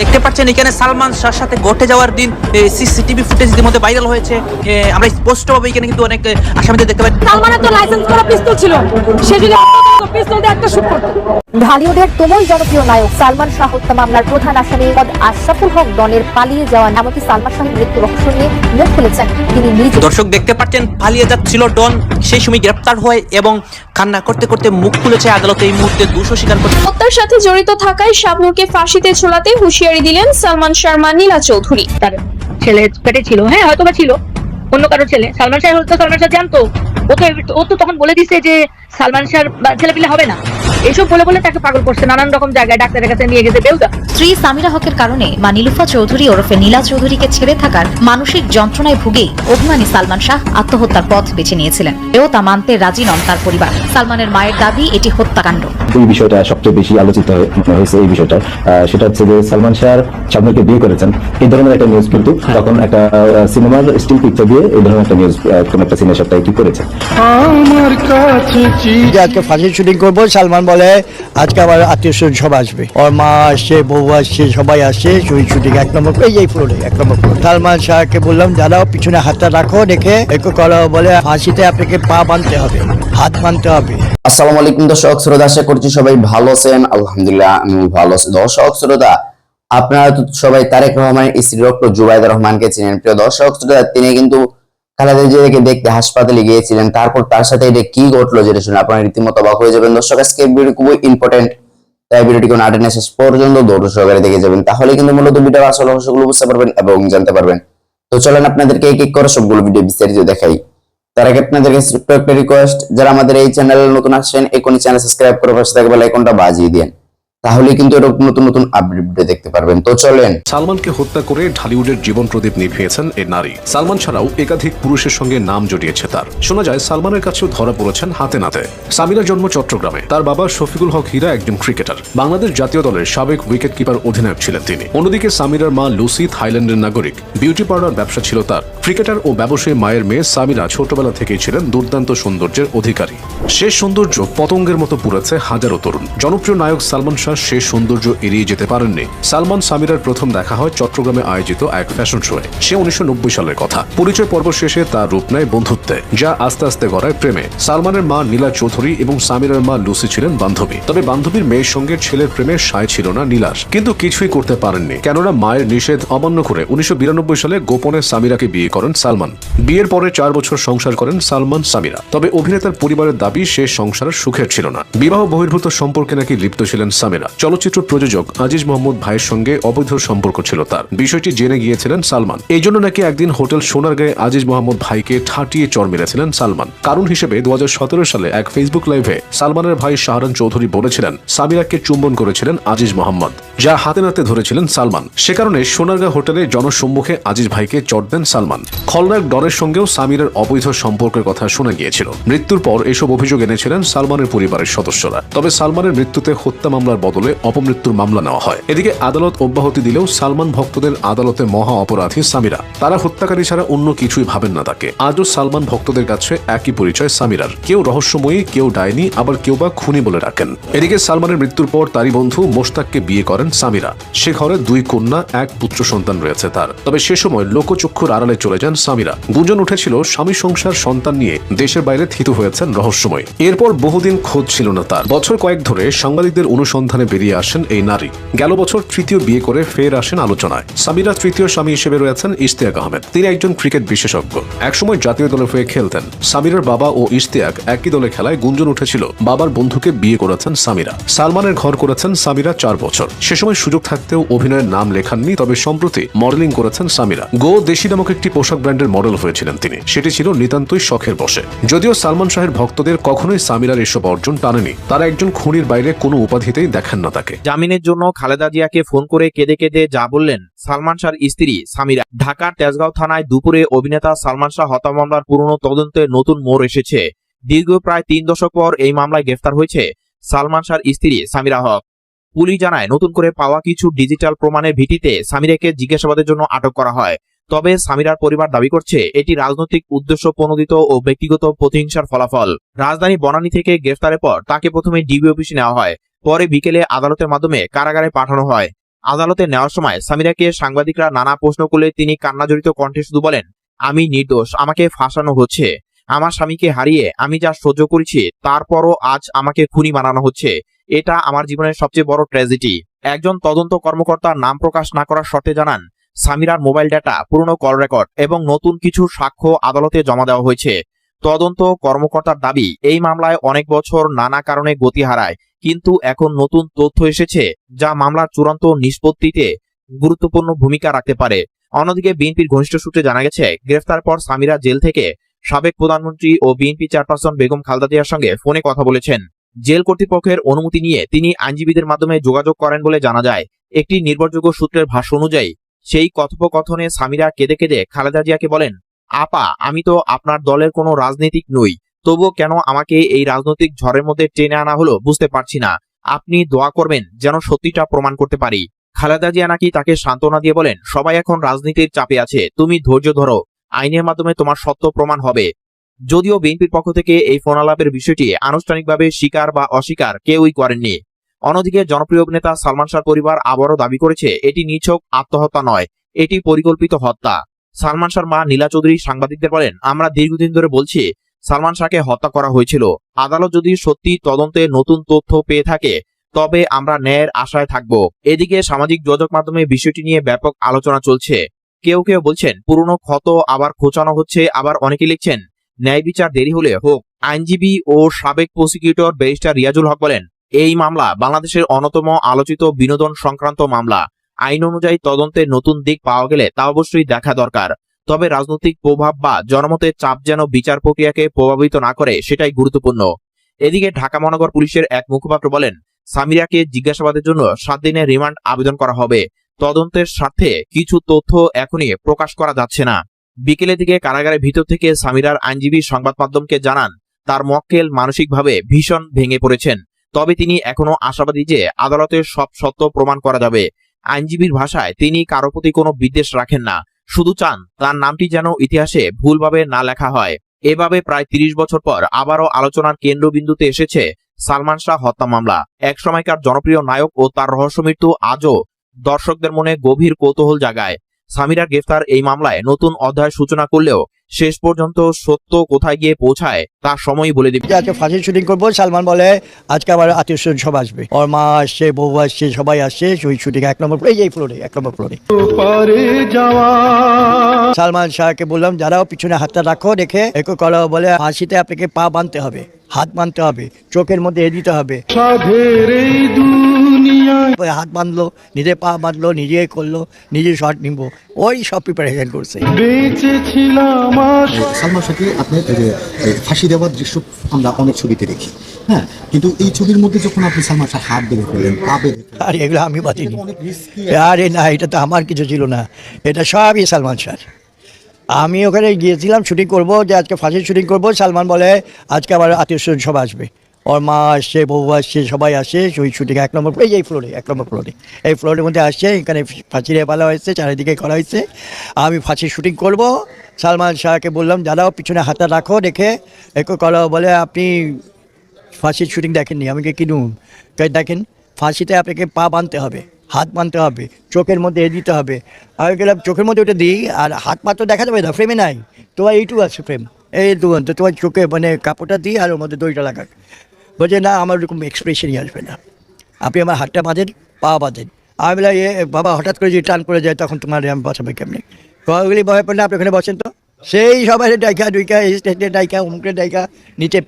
দেখতে পাচ্ছেন এখানে সালমান শাহর সাথে ঘটে যাওয়ার দিন সিসিটিভি ফুটেজ ইতিমধ্যে ভাইরাল হয়েছে। আমরা স্পষ্টভাবে এখানে কিন্তু অনেক আসামিদের দেখতে পাচ্ছি। সালমানের তো লাইসেন্স করা পিস্তল ছিল। সে পিস্তল দিয়ে একটা শুট করতো। ঢালিউডের তুমুল জনপ্রিয় নায়ক সালমান শাহ হত্যা মামলার প্রধান আসামি আশরাফুল হক ডনের পালিয়ে যাওয়া এমনকি সালমান শাহের মৃত্যু রহস্য নিয়ে মুখ খুলেছেন তিনি নিজে দর্শক দেখতে পাচ্ছেন পালিয়ে যাচ্ছিল ডন সেই সময় গ্রেপ্তার হয় এবং কান্না করতে করতে মুখ খুলেছে আদালতে। এই মুহূর্তে দুশো স্বীকার করছে। হত্যার সাথে জড়িত থাকায় শাবনুরকে ফাঁসিতে ঝোলাতে হুঁশিয়ারি দিলেন সালমান শর্মা নীলা চৌধুরী। তার ছেলে পেটে ছিল হ্যাঁ হয়তো বা ছিল। অন্য কারও ছেলে। সালমান শাহ তো সালমান শাহ জানতো। ও তো ও তো তখন বলে দিছে যে সালমান শাহ ছেলে পিলে হবে না। এইসব বলে বলে তাকে পাগল করছে নানান রকম জায়গায় ডাক্তারের কাছে নিয়ে গেছে বেউদা স্ত্রী সামিরা হকের কারণে মা নীলুফা চৌধুরী ওরফে নীলা চৌধুরীকে ছেড়ে থাকার মানসিক যন্ত্রণায় ভুগেই অভিমানী সালমান শাহ আত্মহত্যার পথ বেছে নিয়েছিলেন। এও তা মানতে রাজি নন তার পরিবার। সালমানের মায়ের দাবি এটি হত্যাকাণ্ড। এই বিষয়টা সবচেয়ে বেশি আলোচিত হয়েছে এই বিষয়টা। সেটা হচ্ছে যে সালমান শাহ শাবনুরকে বিয়ে করেছেন। এই ধরনের একটা নিউজ কিন্তু তখন একটা সিনেমার স্টিল পিকচার দিয়ে এই ধরনের একটা নিউজ কোন একটা সিনেমা সপ্তাহে কি করেছে। যে আজকে ফাঁসির শুটিং করব সালমান বলে, আজকে আমার আত্মীয় স্বজন সব আসবে। ওর মা আসছে, বউ আসছে, সবাই আসছে শুটিং শুটিং এক নম্বর এই এই ফ্লোরে এক নম্বর ফ্লোর সালমান শাহকে বললাম, দাঁড়াও, পিছনে হাতটা রাখো, রেখে একটু করো বলে, ফাঁসিতে আপনাকে পা বাঁধতে হবে, হাত বাঁধতে হবে। আসসালামু আলাইকুম দর্শক, শ্রোতা, আশা করছি সবাই ভালো আছেন। আলহামদুলিল্লাহ আমি ভালো আছি। দর্শক, শ্রোতা, আপনারা তো সবাই তারেক রহমানের স্ত্রী ডক্টর জুবাইদা রহমানকে চিনেন। প্রিয় দর্শক, শ্রোতা, তিনি কিন্তু খালেদা জিয়াকে দেখতে হাসপাতালে গিয়েছিলেন তারপর তার সাথে এটা কি ঘটলো যেটা শুনে আপনারা রীতিমতো অবাক হয়ে যাবেন। দর্শক, আজকে ভিডিও খুবই ইম্পর্টেন্ট তাই ভিডিওটি কোনো আটেনে শেষ পর্যন্ত দৌড় সহকারে দেখে যাবেন। তাহলে কিন্তু মূলত ভিডিওর আসল অংশগুলো বুঝতে পারবেন এবং জানতে পারবেন। তো চলেন আপনাদেরকে এক এক করে সবগুলো ভিডিও বিস্তারিত দেখাই। তার আগে আপনাদের কাছে একটা রিকোয়েস্ট যারা আমাদের এই চ্যানেলে নতুন আসছেন, এখনই চ্যানেল সাবস্ক্রাইব করে পাশে থাকবে আইকনটা বাজিয়ে দিন তাহলে কিন্তু এরকম নতুন নতুন আপডেট দেখতে পারবেন। তো চলেন। সালমানকে হত্যা করে ঢালিউডের জীবন প্রদীপ নিভিয়েছেন এ নারী। সালমান ছাড়াও একাধিক পুরুষের সঙ্গে নাম জড়িয়েছে তার। শোনা যায়, সালমানের কাছেও ধরা পড়েছেন হাতে নাতে। সামিরার জন্ম চট্টগ্রামে। তার বাবা শফিকুল হক হীরা একজন ক্রিকেটার। বাংলাদেশ জাতীয় দলের সাবেক উইকেট কিপার অধিনায়ক ছিলেন তিনি। অন্যদিকে সামিরার মা লুসি থাইল্যান্ডের নাগরিক। বিউটি পার্লার ব্যবসা ছিল তার। ক্রিকেটার ও ব্যবসায়ী মায়ের মেয়ে সামিরা ছোটবেলা থেকেই ছিলেন দুর্দান্ত সৌন্দর্যের অধিকারী। সে সৌন্দর্য পতঙ্গের মতো পুড়েছে হাজারো তরুণ। জনপ্রিয় নায়ক সালমান শাহ সে সৌন্দর্য এড়িয়ে যেতে পারেননি। সালমান সামিরার প্রথম দেখা হয় চট্টগ্রামে আয়োজিত এক ফ্যাশন শোয়ে। সে উনিশশো নব্বই সালের কথা। পরিচয় পর্ব শেষে তার রূপ নেয় বন্ধুত্বে, যা আস্তে আস্তে গড়ায় প্রেমে। সালমানের মা নীলা চৌধুরী এবং সামিরার মা লুসি ছিলেন বান্ধবী। তবে বান্ধবীর মেয়ের সঙ্গে ছেলের প্রেমের সায় ছিল না নীলার। কিন্তু কিছুই করতে পারেননি। কেননা মায়ের নিষেধ অমান্য করে উনিশশো বিরানব্বই সালে গোপনে সামিরাকে বিয়ে করেন সালমান। বিয়ের পরে চার বছর সংসার করেন সালমান সামিরা। তবে অভিনেতার পরিবারের দাবি সে সংসার সুখের ছিল না। বিবাহ বহির্ভূত সম্পর্কে নাকি লিপ্ত ছিলেন সামিরা। চলচ্চিত্র প্রযোজক আজিজ মোহাম্মদ ভাইয়ের সঙ্গে অবৈধ সম্পর্ক ছিল তার। বিষয়টি জেনে গিয়েছিলেন সালমান। এই জন্য নাকি একদিন হোটেল সোনারগাঁয়ে আজিজ মোহাম্মদ ভাইকে ঠাটিয়ে চর মেরেছিলেন সালমান। কারণ হিসেবে দু সালে এক ফেসবুক লাইভে সালমানের ভাই শাহরান চৌধুরী বলেছিলেন সামিরাকে চুম্বন করেছিলেন আজিজ মোহাম্মদ যা হাতে নাতে ধরেছিলেন সালমান। সে কারণে সোনারগাঁ হোটেলে জনসম্মুখে আজিজ ভাইকে চট দেন সালমান। খলনায়ক ডনের সঙ্গেও সামিরের অবৈধ সম্পর্কের কথা শোনা গিয়েছিল। মৃত্যুর পর এসব অভিযোগ এনেছিলেন সালমানের পরিবারের সদস্যরা। তবে সালমানের মৃত্যুতে হত্যা মামলার বদলে অপমৃত্যুর মামলা নেওয়া হয়। এদিকে আদালত অব্যাহতি দিলেও সালমান ভক্তদের আদালতে মহা অপরাধী সামিরা। তারা হত্যাকারী ছাড়া অন্য কিছুই ভাবেন না তাকে। আজও সালমান ভক্তদের কাছে একই পরিচয় সামিরার। কেউ রহস্যময়ী, কেউ ডাইনি, আবার কেউ বা খুনি বলে রাখেন এদিকে সালমানের মৃত্যুর পর তারই বন্ধু মোশতাককে বিয়ে করেন সামিরা। সে ঘরে দুই কন্যা, এক পুত্র সন্তান রয়েছে তার। তবে সে সময় লোকচক্ষুর আড়ালে চলে যান সামিরা। গুঞ্জন উঠেছিল, স্বামী সংসার সন্তান নিয়ে দেশের বাইরে থিত হয়েছেন রহস্যময়। এরপর বহুদিন খোঁজ ছিল না তার। বছর কয়েক ধরে সাংবাদিকদের অনুসন্ধানে বেরিয়ে আসেন এই নারী। গেল বছর তৃতীয় বিয়ে করে ফের আসেন আলোচনায়। সামিরা তৃতীয় স্বামী হিসেবে রয়েছেন ইশতিয়াক আহমেদ। তিনি একজন ক্রিকেট বিশেষজ্ঞ। একসময় জাতীয় দলের হয়ে খেলতেন। সামিরার বাবা ও ইশতিয়াক একই দলে খেলায় গুঞ্জন উঠেছিল। বাবার বন্ধুকে বিয়ে করেছেন সামিরা। সালমানের ঘর করেছেন সামিরা চার বছর। সে সময় সুযোগ থাকতেও অভিনয়ের নাম লেখাননি, তবে সম্প্রতি মডেলিং করেছেন সামিরা। গো দেশি নামক একটি পোশাক ব্র্যান্ডের মডেল হয়েছিলেন তিনি। সেটি ছিল নিতান্তই শখের বসে। যদিও সালমান শাহের ভক্তদের কখনোই সামিরার এসব অর্জন টানেনি। তারা একজন খুনির বাইরে কোনো উপাধিতেই দেখেন না তাকে। জামিনের জন্য খালেদা জিয়াকে ফোন করে কেঁদে কেঁদে যা বললেন সালমান শাহর স্ত্রী সামিরা। ঢাকার তেজগাঁও থানায় দুপুরে অভিনেতা সালমান শাহ হত্যা মামলার পুরনো তদন্তে নতুন মোড় এসেছে। দীর্ঘ প্রায় তিন দশক পর এই মামলায় গ্রেফতার হয়েছে সালমান শাহর স্ত্রী সামিরা হক। পুলিশ জানায়, নতুন করে পাওয়া কিছু ডিজিটাল প্রমাণের ভিত্তিতে সামিরাকে জিজ্ঞাসাবাদের জন্য আটক করা হয়। তবে সামিরার পরিবার দাবি করছে, এটি রাজনৈতিক উদ্দেশ্য প্রণোদিত ও ব্যক্তিগত প্রতিহিংসার ফলাফল। রাজধানী বনানী থেকে গ্রেফতারের পর তাকে প্রথমে ডিবি অফিসে নেওয়া হয়। পরে বিকেলে আদালতের মাধ্যমে কারাগারে পাঠানো হয়। আদালতে নেওয়ার সময় সামিরাকে সাংবাদিকরা নানা প্রশ্ন করলে তিনি কান্নাজড়িত কণ্ঠে শুধু বলেন, আমি নির্দোষ, আমাকে ফাঁসানো হচ্ছে। আমার স্বামীকে হারিয়ে আমি যা সহ্য করেছি, তারপরও আজ আমাকে খুনি বানানো হচ্ছে। এটা আমার জীবনের সবচেয়ে বড় ট্র্যাজেডি। একজন তদন্ত কর্মকর্তা নাম প্রকাশ না করার শর্তে জানান, সামিরার মোবাইল ডেটা, পুরনো কল রেকর্ড এবং নতুন কিছু সাক্ষ্য আদালতে জমা দেওয়া হয়েছে। তদন্ত কর্মকর্তার দাবি, এই মামলায় অনেক বছর নানা কারণে গতি হারায়, কিন্তু এখন নতুন তথ্য এসেছে যা মামলার চূড়ান্ত নিষ্পত্তিতে গুরুত্বপূর্ণ ভূমিকা রাখতে পারে। অন্যদিকে বিএনপির ঘনিষ্ঠ সূত্রে জানা গেছে, গ্রেফতার পর সামিরা জেল থেকে সাবেক প্রধানমন্ত্রী ও বিএনপি চেয়ারপারসন বেগম খালেদা জিয়ার সঙ্গে ফোনে কথা বলেছেন। জেল কর্তৃপক্ষের অনুমতি নিয়ে তিনি আইনজীবীদের মাধ্যমে যোগাযোগ করেন বলে জানা যায়। একটি নির্ভরযোগ্য সূত্রের ভাষ্য অনুযায়ী, সেই কথোপকথনে সামিরা কেঁদে কেঁদে খালেদা জিয়াকে বলেন আপা, আমি তো আপনার দলের কোনো রাজনীতিক নই। তবুও কেন আমাকে এই রাজনৈতিক ঝড়ের মধ্যে টেনে আনা হলো বুঝতে পারছি না। আপনি দোয়া করবেন যেন সত্যিটা প্রমাণ করতে পারি। খালেদা জিয়া নাকি তাকে সান্ত্বনা দিয়ে বলেন, সবাই এখন রাজনীতির চাপে আছে, তুমি ধৈর্য ধরো। আইনের মাধ্যমে তোমার সত্য প্রমাণ হবে। যদিও বিএনপির পক্ষ থেকে এই ফোন আলাপের বিষয়টি আনুষ্ঠানিকভাবে স্বীকার বা অস্বীকার কেউই করেননি। অন্যদিকে জনপ্রিয় অভিনেতা সালমান শাহ পরিবার আবারও দাবি করেছে, এটি নিছক আত্মহত্যা নয়, এটি পরিকল্পিত হত্যা। সালমান শাহর মা নীলা চৌধুরী সাংবাদিকদের বলেন, আমরা দীর্ঘদিন ধরে বলছি, সালমান শাহকে হত্যা করা হয়েছিল। আদালত যদি সত্যি তদন্তে নতুন তথ্য পেয়ে থাকে, তবে আমরা ন্যায়ের আশায় থাকব। এদিকে সামাজিক যোগাযোগ মাধ্যমে বিষয়টি নিয়ে ব্যাপক আলোচনা চলছে। কেউ কেউ বলছেন, পুরনো ক্ষত আবার খোঁচানো হচ্ছে। আবার অনেকে লিখছেন, ন্যায় বিচার দেরি হলে হোক। আইনজীবী ও সাবেক প্রসিকিউটর ব্যারিস্টার রিয়াজুল হক বলেন, এই মামলা বাংলাদেশের অন্যতম আলোচিত বিনোদন সংক্রান্ত মামলা। আইন অনুযায়ী তদন্তের নতুন দিক পাওয়া গেলে তা অবশ্যই দেখা দরকার। তবে রাজনৈতিক প্রভাব বা জনমতের চাপ যেন বিচার প্রক্রিয়াকে প্রভাবিত না করে, সেটাই গুরুত্বপূর্ণ। এদিকে ঢাকা মহানগর পুলিশের এক মুখপাত্র বলেন, সামিরাকে জিজ্ঞাসাবাদের জন্য সাত দিনের রিমান্ড আবেদন করা হবে। তদন্তের স্বার্থে কিছু তথ্য এখনই প্রকাশ করা যাচ্ছে না। বিকেলের দিকে কারাগারের ভিতর থেকে সামিরার আইনজীবী সংবাদ মাধ্যমকে জানান, তার মক্কেল মানসিকভাবে ভীষণ ভেঙে পড়েছেন। তবে তিনি এখনও আশাবাদী যে আদালতের সব সত্য প্রমাণ করা যাবে। আইনজীবীর ভাষায় তিনি কারও প্রতি কোনো বিদ্বেষ রাখেন না। শুধু চান, তার নামটি যেন ইতিহাসে ভুলভাবে না লেখা হয়। এভাবে প্রায় তিরিশ বছর পর আবারও আলোচনার কেন্দ্রবিন্দুতে এসেছে সালমান শাহ হত্যা মামলা। এক সময়কার জনপ্রিয় নায়ক ও তার রহস্য মৃত্যু আজও দর্শকদের মনে গভীর কৌতূহল জাগায়। সামিরা গ্রেফতার এই মামলায় নতুন অধ্যায় সূচনা করলেও শেষ পর্যন্ত সত্য কোথায় গিয়ে পৌঁছায় তা সময়ই বলে দিবে। আজকে ফাঁসির শুটিং করব সালমান বলে আজকে আমার আত্মীয় স্বজন সব আসবে। ওর মা আসছে বউ আসছে সবাই আসছে ওই শুটিং এক নম্বর এই যে এই ফ্লোরে এক নম্বর ফ্লোরে সালমান শাহকে বললাম যারাও পিছনে হাতটা রাখো রেখে একো করা বলে ফাঁসিতে আপনাকে পা বাঁধতে হবে হাত বাঁধতে হবে চোখের মধ্যে এ দিতে হবে। ওই হাত বাঁধলো নিজে পা বাঁধলো নিজে করল নিজে শর্ট নিবো। ওই সব প্রিপারেশন করছে। সালমান শাহকে ফাঁসি দেওয়ার দৃশ্য আমরা অনেক ছবিতে দেখি হ্যাঁ? কিন্তু এই ছবির মধ্যে যখন আপনি সালমান শাহ হাত বেঁধে ফেললেন পা বেঁধে আর এগুলো আমি অনেক আরে না এটা তো আমার কিছু ছিল না। এটা সবই সালমান শাহ আমি ওখানে গিয়েছিলাম শুটিং করব যে আজকে ফাঁসির শুটিং করব সালমান বলে আজকে আমার আত্মীয় স্বজন সব আসবে। ওর মা আসছে বউ আসছে সবাই আসে, ওই শুটিং এক নম্বর এই এই ফ্লোরে, এক নম্বর ফ্লোরে। এই ফ্লোরের মধ্যে আসছে এখানে ফাঁসি রে পালা হয়েছে, চারিদিকে করা হয়েছে। আমি ফাঁসির শুটিং করব। সালমান শাহকে বললাম দাদাও পিছনে হাতটা রাখো, রেখে। একো করা বলে, আপনি ফাঁসির শুটিং দেখেননি, আমি কি কিনুন দেখেন, ফাঁসিতে আপনাকে পা বাঁধতে হবে, হাত বাঁধতে হবে, চোখের মধ্যে এ দিতে হবে। আমি গেলাম চোখের মধ্যে ওটা দিই, আর হাত পা তো দেখা যাবে না ফ্রেমে নাই। তো এইটুকু আছে ফ্রেম এই দু তো তোমার চোখে মানে কাপড়টা দিই আর ওর মধ্যে দইটা লাগাক। বলছে, না, আমার ওরকম এক্সপ্রেশনই আসবে না। আপনি আমার হাতটা বাঁধেন, পা বাঁধেন। আমি বললাম, এ, বাবা, হঠাৎ করে যদি টান করে যায়, তখন তোমার আমি বাঁচাবে কেমনি? কতগুলি ভয় পড়লে আপনি ওখানে বসেন তো। সেই সবাই ডাইকা ডুইকা স্টেটে ডাইকা উমুকে ডাইকা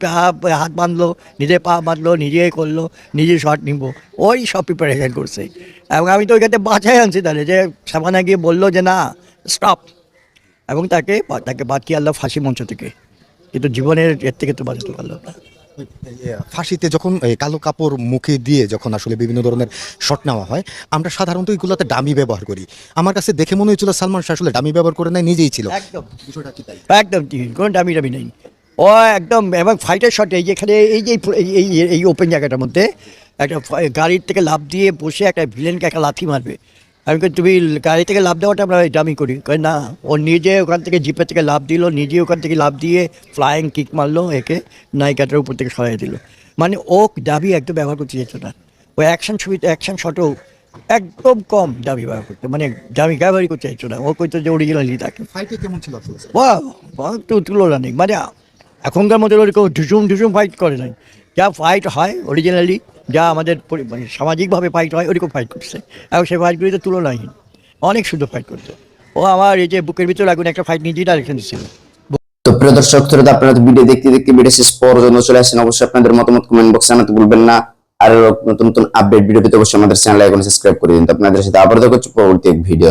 পা, হাত বাঁধলো, নিজে পা বাঁধলো, নিজে করল, নিজে শর্ট নিব। ওই সব প্রিপারেশন করছে। এবং আমি তো ওইখানে বাঁচাই আনছি তাহলে, যে সামানা গিয়ে বলল যে, না স্টপ এবং তাকে তাকে বাঁচিয়ে আল্লাহ ফাঁসি মঞ্চ থেকে। কিন্তু জীবনের এর থেকে তো বাঁচাতে পারল না। ফাঁসিতে যখন কালো কাপড় মুখে দিয়ে যখন আসলে বিভিন্ন ধরনের শট নেওয়া হয় আমরা সাধারণত এগুলোতে ডামি ব্যবহার করি। আমার কাছে দেখে মনে হয়েছিল সালমান শাহ আসলে ডামি ব্যবহার করে নাই নিজেই ছিল। একদম। কোনো দামি দামি নেই। ও একদম এবং ফাইটার শটে এই যেখানে এই যে এই- এই এই ওপেন জায়গাটার মধ্যে একটা গাড়ির থেকে লাভ দিয়ে বসে একটা ভিলেনকে একটা লাথি মারবে। আমি তুমি গাড়ি থেকে লাভ দেওয়াটা আমরা দামি করি। কই না ও নিজে ওখান থেকে জিপের থেকে লাভ দিল নিজে ওখান থেকে লাভ দিয়ে ফ্লাইং কিক মারলো একে নায়িকাটার উপর থেকে সরাই দিল। মানে ও দাবি একদম ব্যবহার করতে যেত না ও অ্যাকশন ছবিতে অ্যাকশন শটও একদম কম দাবি ব্যবহার করতে মানে দামি ব্যবহারই করতে চাইছো না ও কইতো যে অরিজিনালি থাকে ফাইটে কেমন ছিল বাহ, তো তুলনা নেই। মানে এখনকার মধ্যে ওরকম ঢুসুম ঢুসুম ফাইট করে নাই। যা ফাইট হয় অরিজিনালি যা আমাদের মানে সামাজিকভাবে ফাইট হয় ওরকম ফাইট করছে। এবং সেই ফাইটগুলিতে তুলনাহীন। অনেক সুন্দর ফাইট করতো ও আমার এই যে বুকের ভিতরে আগুন একটা ফাইট নিজেই ডাইরেকশন দিচ্ছিল তো প্রিয় দর্শক শ্রোতা আপনারা ভিডিও দেখতে দেখতে ভিডিও শেষ পর্যন্ত চলে আসেন। অবশ্যই আপনাদের মতামত কমেন্ট বক্সে জানাতে ভুলবেন না। আর নতুন নতুন আপডেট ভিডিও পেতে অবশ্যই আমাদের চ্যানেল এখন সাবস্ক্রাইব করে দিন। তো আপনাদের সাথে আবার দেখা হচ্ছে পরবর্তী ভিডিও